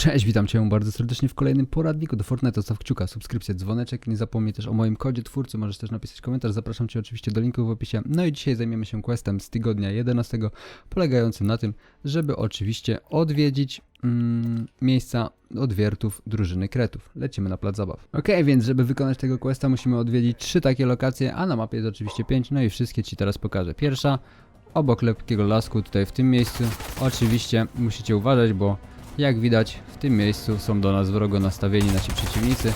Cześć, witam Cię bardzo serdecznie w kolejnym poradniku do Fortnite. Staw kciuka, subskrypcję, dzwoneczek. Nie zapomnij też o moim kodzie twórcy. Możesz też napisać komentarz. Zapraszam Cię oczywiście do linku w opisie. No i dzisiaj zajmiemy się questem z tygodnia 11, polegającym na tym, żeby oczywiście odwiedzić mm, miejsca odwiertów drużyny kretów. Lecimy na plac zabaw. Ok, więc żeby wykonać tego questa musimy odwiedzić trzy takie lokacje, a na mapie jest oczywiście pięć. No i wszystkie Ci teraz pokażę. Pierwsza obok lepkiego lasku, tutaj w tym miejscu. Oczywiście musicie uważać, bo jak widać, w tym miejscu są do nas wrogo nastawieni nasi przeciwnicy,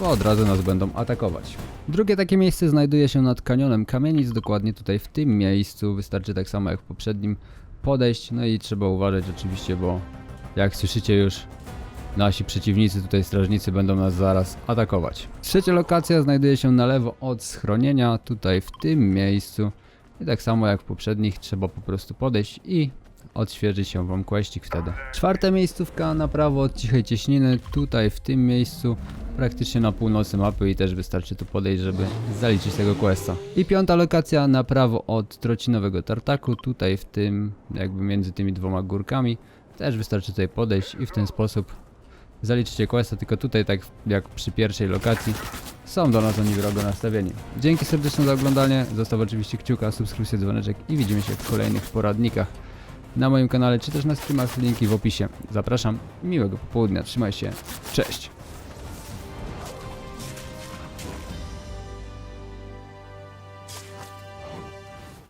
bo od razu nas będą atakować. Drugie takie miejsce znajduje się nad kanionem kamienic, dokładnie tutaj w tym miejscu. Wystarczy tak samo jak w poprzednim podejść, no i trzeba uważać oczywiście, bo jak słyszycie już, nasi przeciwnicy, tutaj strażnicy będą nas zaraz atakować. Trzecia lokacja znajduje się na lewo od schronienia, tutaj w tym miejscu. I tak samo jak w poprzednich, trzeba po prostu podejść i odświeży się wam questik wtedy. Czwarta miejscówka na prawo od cichej cieśniny, tutaj w tym miejscu, praktycznie na północy mapy i też wystarczy tu podejść, żeby zaliczyć tego questa. I piąta lokacja na prawo od trocinowego tartaku, tutaj w tym, jakby między tymi dwoma górkami, też wystarczy tutaj podejść i w ten sposób zaliczycie questa, tylko tutaj tak jak przy pierwszej lokacji są do nas oni wrogo nastawieni. Dzięki serdecznie za oglądanie, zostaw oczywiście kciuka, subskrypcję, dzwoneczek i widzimy się w kolejnych poradnikach na moim kanale, czy też na streamach, linki w opisie. Zapraszam, miłego popołudnia, trzymaj się, cześć!